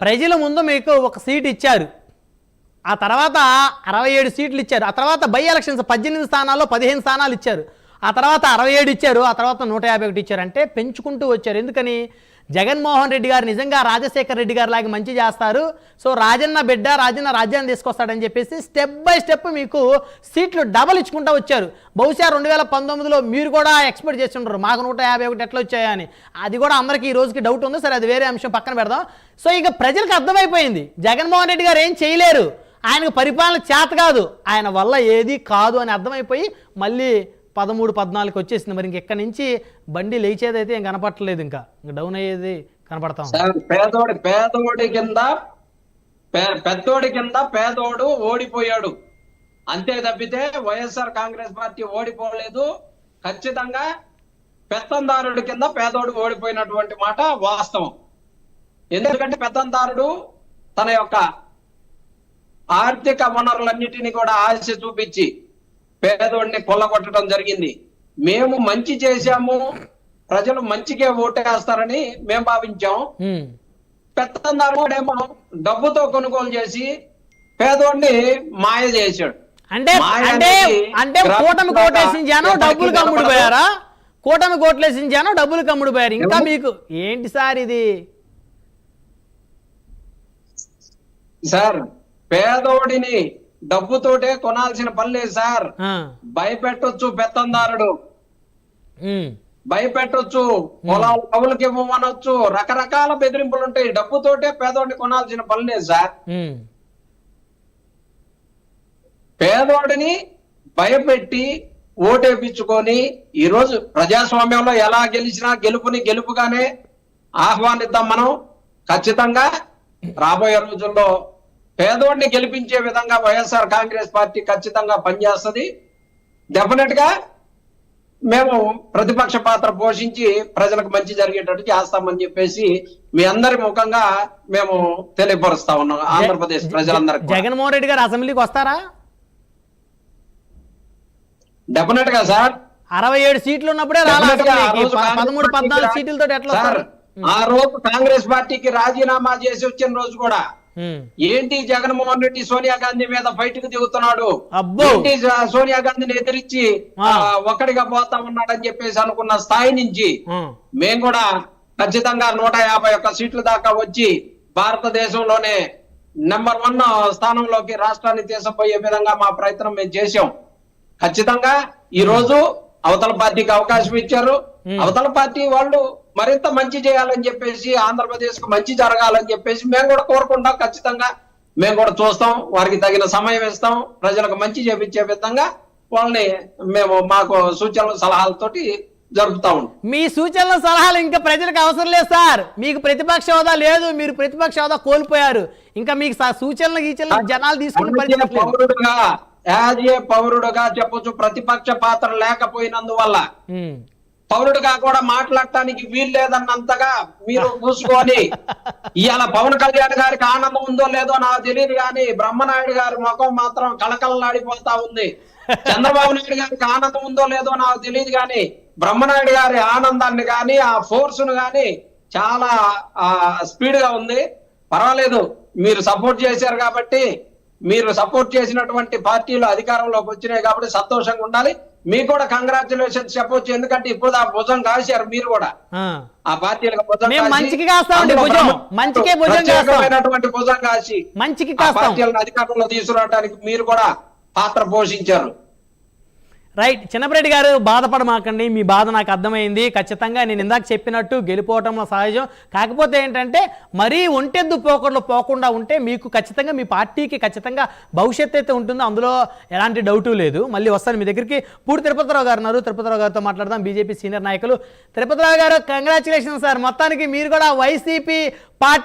ప్రజల ముందు మీకు ఒక సీట్ ఇచ్చారు. ఆ తర్వాత అరవై ఏడు సీట్లు ఇచ్చారు. ఆ తర్వాత బై ఎలక్షన్స్ పద్దెనిమిది స్థానాల్లో పదిహేను స్థానాలు ఇచ్చారు. ఆ తర్వాత అరవై ఏడు ఇచ్చారు. ఆ తర్వాత నూట యాభై ఒకటి ఇచ్చారు. అంటే పెంచుకుంటూ వచ్చారు. ఎందుకని? జగన్మోహన్ రెడ్డి గారు నిజంగా రాజశేఖర్ రెడ్డి గారు లాగా మంచి చేస్తారు. సో రాజన్న బిడ్డ రాజన్న రాజ్యాన్ని తీసుకొస్తాడని చెప్పేసి స్టెప్ బై స్టెప్ మీకు సీట్లు డబల్ ఇచ్చుకుంటూ వచ్చారు. బహుశా రెండు వేల పంతొమ్మిదిలో మీరు కూడా ఎక్స్పెక్ట్ చేసి ఉండరు మాకు నూట యాభై ఒకటి ఎట్లా వచ్చాయని. అది కూడా అందరికీ ఈ రోజుకి డౌట్ ఉంది. సరే అది వేరే అంశం పక్కన పెడదాం. సో ఇక ప్రజలకు అర్థమైపోయింది. జగన్మోహన్ రెడ్డి గారు ఏం చేయలేరు. ఆయనకు పరిపాలన చేత కాదు. ఆయన వల్ల ఏది కాదు అని అర్థమైపోయి మళ్ళీ పదమూడు పద్నాలుగు వచ్చేసింది. మరి ఇంకెక్కడి నుంచి బండి లేచేదైతే ఏం కనపడలేదు ఇంకా. డౌన్ అయ్యేది కనపడతాం పేదోడి పేదోడి కింద పే- పెద్దోడి కింద పేదోడు ఓడిపోయాడు. అంతే తప్పితే వైఎస్ఆర్ కాంగ్రెస్ పార్టీ ఓడిపోలేదు. ఖచ్చితంగా పెత్తందారుడి కింద పేదోడు ఓడిపోయినటువంటి మాట వాస్తవం. ఎందుకంటే పెత్తందారుడు తన యొక్క ఆర్థిక వనరులన్నిటినీ కూడా ఆశ చూపించి పేదోడిని కొల్లగొట్టడం జరిగింది మేము మంచి చేశాము ప్రజలు మంచిగా ఓటేస్తారని మేము భావించాం ఉమ్. పెత్తందారుడేమో డబ్బుతో కొనుగోలు చేసి పేదోడిని మాయ చేశాడు అంటే అంటే అంటే కూటమి కోటేసిన జనం డబ్బులు కమ్ముడు. పోయారా కూటమి కోట్లేసిన జనం డబ్బులు కమ్ముడు పోయారు ఇంకా? మీకు ఏంటి సార్ ఇది సార్ పేదోడిని డబ్బుతోటే కొనాల్సిన పని లేదు సార్ భయపెట్టొచ్చు పెత్తందారుడు. భయపెట్టొచ్చు. పొలాలు కవులకి ఇవ్వమనొచ్చు. రకరకాల బెదిరింపులు ఉంటాయి డబ్బుతోటే పేదోడిని కొనాల్సిన పని లేదు సార్ పేదోడిని భయపెట్టి ఓటేపించుకొని ఈ రోజు ప్రజాస్వామ్యంలో ఎలా గెలిచినా గెలుపుని గెలుపుగానే ఆహ్వానిద్దాం మనం. ఖచ్చితంగా రాబోయే రోజుల్లో పేదోడిని గెలిపించే విధంగా వైఎస్ఆర్ కాంగ్రెస్ పార్టీ ఖచ్చితంగా పనిచేస్తుంది. డెఫినెట్గా మేము ప్రతిపక్ష పాత్ర పోషించి ప్రజలకు మంచి జరిగేటట్టు చేస్తామని చెప్పేసి మీ అందరి ముఖంగా మేము తెలియపరుస్తా ఉన్నాం ఆంధ్రప్రదేశ్ ప్రజలందరికీ. జగన్మోహన్ రెడ్డి గారు అసెంబ్లీకి వస్తారా? డెఫినెట్గా సార్. అరవై ఏడు సీట్లు ఉన్నప్పుడే పదమూడు పద్నాలుగు సీట్లతో ఎట్లా ఆ రోజు కాంగ్రెస్ పార్టీకి రాజీనామా చేసి వచ్చిన రోజు కూడా ఏంటి జగన్మోహన్ రెడ్డి సోనియా గాంధీ మీద బయటకు దిగుతున్నాడు. ఏంటి సోనియా గాంధీని ఎదిరించి ఒక్కడిగా పోతా ఉన్నాడని చెప్పేసి అనుకున్న స్థాయి నుంచి మేము కూడా ఖచ్చితంగా నూట యాభై ఒక్క సీట్ల దాకా వచ్చి భారతదేశంలోనే నెంబర్ వన్ స్థానంలోకి రాష్ట్రాన్ని తీసుకుపోయే విధంగా మా ప్రయత్నం మేము చేశాం. ఖచ్చితంగా ఈ రోజు అవతల పార్టీకి అవకాశం ఇచ్చారు. అవతల పార్టీ వాళ్ళు మరింత మంచి చేయాలని చెప్పేసి ఆంధ్రప్రదేశ్కు మంచి జరగాలని చెప్పేసి మేము కూడా కోరుకుంటాం ఖచ్చితంగా. మేము కూడా చూస్తాం వారికి తగిన సమయం ఇస్తాం ప్రజలకు మంచి చేపించే విధంగా వాళ్ళని మేము మాకు సూచనలు సలహాలతోటి జరుపుతా ఉంటాం. మీ సూచనలు సలహాలు ఇంకా ప్రజలకు అవసరం లేదు సార్. మీకు ప్రతిపక్ష హోదా లేదు మీరు ప్రతిపక్ష హోదా కోల్పోయారు. ఇంకా మీకు సూచనలు గీచనలు జనాలు తీసుకునే పౌరుడుగా యాజ్ ఏ పౌరుడుగా చెప్పొచ్చు ప్రతిపక్ష పాత్ర లేకపోయినందువల్ల. పౌరుడుగా కూడా మాట్లాడటానికి వీలు లేదన్నంతగా మీరు చూసుకొని ఇవాళ పవన్ కళ్యాణ్ గారికి ఆనందం ఉందో లేదో నాకు తెలియదు కానీ బ్రహ్మనాయుడు గారి ముఖం మాత్రం కలకలలాడిపోతా ఉంది. చంద్రబాబు నాయుడు గారికి ఆనందం ఉందో లేదో నాకు తెలియదు కానీ బ్రహ్మనాయుడు గారి ఆనందాన్ని కానీ ఆ ఫోర్స్ను కానీ చాలా ఆ స్పీడ్గా ఉంది. పర్వాలేదు మీరు సపోర్ట్ చేశారు కాబట్టి మీరు సపోర్ట్ చేసినటువంటి పార్టీలు అధికారంలోకి వచ్చినాయి కాబట్టి సంతోషంగా ఉండాలి. మీకు కూడా కంగ్రాచులేషన్స్ చెప్పొచ్చు. ఎందుకంటే ఇప్పుడు ఆ భుజం కాశారు మీరు కూడా. ఆ. పార్టీలకు భుజం మంచికి భుజం. మంచికే కాసి మంచికి పార్టీలను అధికారంలో తీసుకురావడానికి మీరు కూడా పాత్ర పోషించారు. రైట్ చిన్నపరెడ్డి గారు బాధపడమాకండి మీ బాధ నాకు అర్థమైంది. ఖచ్చితంగా నేను ఇందాక చెప్పినట్టు గెలిపోవటంలో సహజం. కాకపోతే ఏంటంటే మరీ ఒంటెద్దు పోకుండా పోకుండా ఉంటే మీకు ఖచ్చితంగా మీ పార్టీకి ఖచ్చితంగా భవిష్యత్తు అయితే ఉంటుందో అందులో ఎలాంటి డౌటు లేదు. మళ్ళీ వస్తాను మీ దగ్గరికి. పూర్తి తిరుపతిరావు గారు ఉన్నారు. తిరుపతిరావు గారితో మాట్లాడదాం. బీజేపీ సీనియర్ నాయకులు. తిరుపతిరావు గారు కంగ్రాచులేషన్ సార్ మొత్తానికి మీరు కూడా వైసీపీ పార్టీ